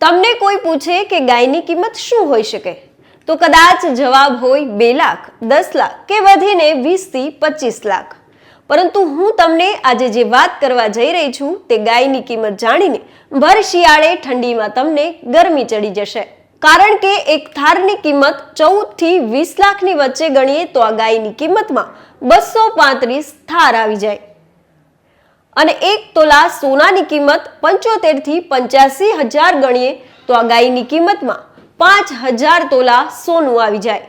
તમને કોઈ પૂછે કે ગાયની કિંમત શું હોઈ શકે? તો કદાચ જવાબ હોય બે લાખ, દસ લાખ કે વધીને વીસથી પચીસ લાખ. પરંતુ હું તમને આજે જે વાત કરવા જઈ રહી છું તે ગાયની કિંમત જાણીને ભર શિયાળે ઠંડીમાં તમને ગરમી ચડી જશે. કારણ કે એક થારની કિંમત ચૌદથી વીસ લાખની વચ્ચે ગણીએ તો આ ગાયની કિંમતમાં બસો પાંત્રીસ થાર આવી જાય. અને એક તોલા સોનાની કિંમત પંચોતેરથી પંચ્યાસી હજાર ગણીએ તો આ ગાયની કિંમતમાં પાંચ હજાર તોલા સોનું આવી જાય.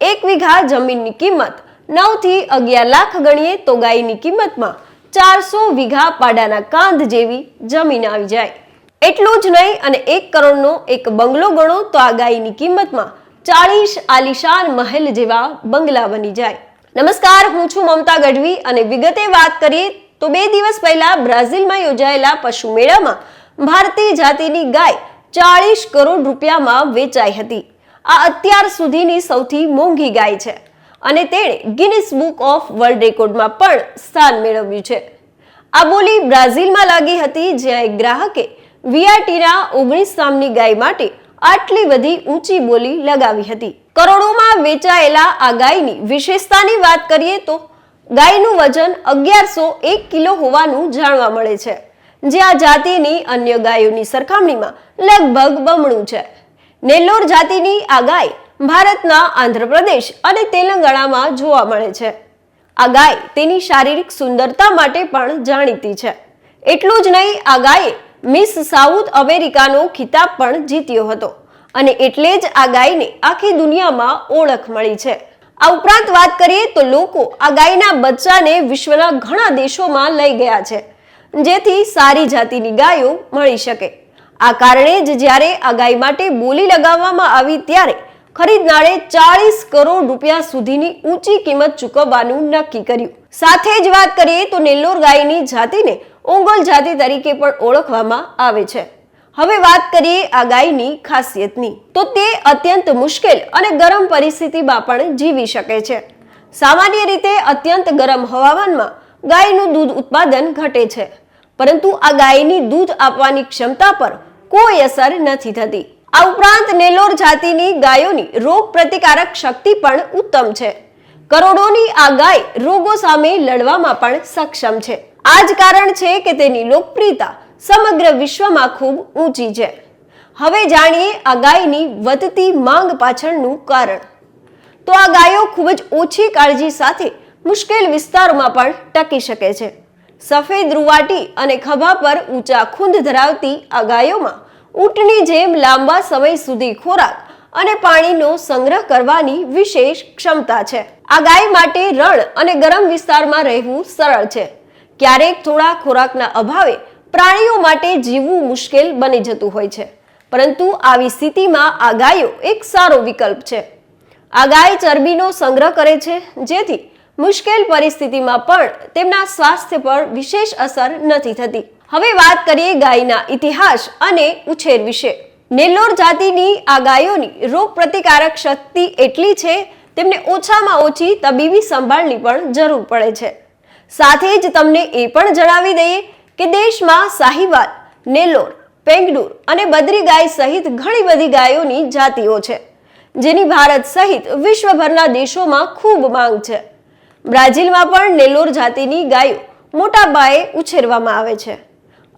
એક વીઘા જમીનની કિંમત નવથી અગિયાર લાખ ગણીએ તો ગાયની કિંમતમાં ચારસો વીઘા પાડાના કાંધ જેવી જમીન આવી જાય. એટલું જ નહીં અને એક કરોડનો એક બંગલો ગણો તો આ ગાયની કિંમતમાં ચાળીસ આલિશાન મહેલ જેવા બંગલા બની જાય. નમસ્કાર, હું છું મમતા ગઢવી અને વિગતે વાત કરીએ તો બે દિવસ પહેલા બ્રાઝિલમાં યોજાયેલા પશુ મેળામાં ભારતીય જાતિની ગાય ચાળીસ કરોડ રૂપિયામાં વેચાઈ હતી. આ અત્યાર સુધીની સૌથી મોંઘી ગાય છે અને તેણે ગિનિસ બુક ઓફ વર્લ્ડ રેકોર્ડમાં પણ સ્થાન મેળવ્યું છે. આ બોલી બ્રાઝિલમાં લાગી હતી, જ્યાં એક ગ્રાહકે વીઆરટીના ઓગણીસ નામની ગાય માટે આટલી બધી ઊંચી બોલી લગાવી હતી. કરોડોમાં વેચાયેલા આ ગાયની વિશેષતાની વાત કરીએ તો ગાયનું વજન અગિયારસો એક કિલો હોવાનું જાણવા મળે છે, જે આ જાતિની અન્ય ગાયોની સરખામણીમાં લગભગ બમણું છે. નેલ્લોર જાતિની આ ગાય ભારતના આંધ્રપ્રદેશ અને તેલંગાણામાં જોવા મળે છે. આ ગાય તેની શારીરિક સુંદરતા માટે પણ જાણીતી છે. એટલું જ નહીં, આ ગાયે મિસ સાઉથ અમેરિકાનો ખિતાબ પણ જીત્યો હતો અને એટલે જ આ ગાયને આખી દુનિયામાં ઓળખ મળી છે. આ ઉપરાંત વાત કરીએ તો લોકો આ ગાયના બચ્ચાને વિશ્વના ઘણા દેશોમાં લઈ ગયા છે, જેથી સારી જાતિની ગાયો મળી શકે. આ કારણે જ જ્યારે આ ગાય માટે બોલી લગાવવામાં આવી ત્યારે ખરીદનારે ચાળીસ કરોડ રૂપિયા સુધીની ઊંચી કિંમત ચૂકવવાનું નક્કી કર્યું. સાથે જ વાત કરીએ તો નેલ્લોર ગાયની જાતિને ઓંગોલ જાતિ તરીકે પણ ઓળખવામાં આવે છે. હવે વાત કરીએ આ ગાયની ખાસિયતની. તો તે અત્યંત મુશ્કેલ અને ગરમ પરિસ્થિતિમાં પણ જીવી શકે છે. સામાન્ય રીતે અત્યંત ગરમ હવામાનમાં ગાયનું દૂધ ઉત્પાદન ઘટે છે. પરંતુ આ ગાયની દૂધ આપવાની ક્ષમતા પર કોઈ અસર નથી થતી. આ ઉપરાંત નેલોર જાતિની ગાયોની રોગ પ્રતિકારક શક્તિ પણ ઉત્તમ છે. કરોડોની આ ગાય રોગો સામે લડવામાં પણ સક્ષમ છે. આ જ કારણ છે કે તેની લોકપ્રિયતા સમગ્ર વિશ્વમાં ખૂબ ઊંચી છે. હવે જાણીએ આ ગાયની વધતી માંગ પાછળનું કારણ. તો આ ગાયો ખૂબ જ ઓછી કાળજી સાથે મુશ્કેલ વિસ્તારોમાં પણ ટકી શકે છે. સફેદ રૂવાટી અને ખભા પર ઊંચા ખૂંદ ધરાવતી આ ગાયોમાં ઊંટની જેમ લાંબા સમય સુધી ખોરાક અને પાણીનો સંગ્રહ કરવાની વિશેષ ક્ષમતા છે. આ ગાય માટે રણ અને ગરમ વિસ્તારમાં રહેવું સરળ છે. ક્યારેક થોડા ખોરાકના અભાવે પ્રાણીઓ માટે જીવવું મુશ્કેલ બની જતું હોય છે. પરંતુ આવી સ્થિતિમાં આ ગાયો એક સારો વિકલ્પ છે. આ ગાય ચરબીનો સંગ્રહ કરે છે, જેથી મુશ્કેલ પરિસ્થિતિમાં પણ તેમના સ્વાસ્થ્ય પર વિશેષ અસર નથી થતી. હવે વાત કરીએ ગાયના ઇતિહાસ અને ઉછેર વિશે. નેલ્લોર જાતિની આ ગાયોની રોગ પ્રતિકારક શક્તિ એટલી છે, તેમને ઓછામાં ઓછી તબીબી સંભાળની પણ જરૂર પડે છે. સાથે જ તમને એ પણ જણાવી દઈએ કે દેશમાં સાહિવાલ, નેલ્લોર, પેંગડુર અને બદરી ગાય સહિત ઘણી બધી ગાયોની જાતિઓ છે, જેની ભારત સહિત વિશ્વભરના દેશોમાં ખૂબ માંગ છે. બ્રાઝિલમાં પણ નેલ્લોર જાતિની ગાયો મોટા પાયે ઉછેરવામાં આવે છે.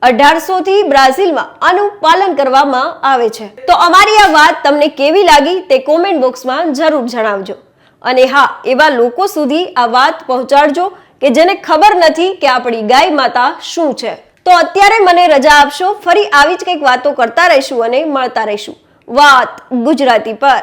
અઢારસો થી બ્રાઝિલમાં આનું પાલન કરવામાં આવે છે. તો અમારી આ વાત તમને કેવી લાગી તે કોમેન્ટ બોક્સમાં જરૂર જણાવજો. અને હા, એવા લોકો સુધી આ વાત પહોંચાડજો કે જેને ખબર નથી કે આપણી ગાય માતા શું છે. તો અત્યારે મને રજા આપશો, ફરી આવી જ કંઈક વાતો કરતા રહીશું અને મળતા રહીશું. વાત ગુજરાતી પર.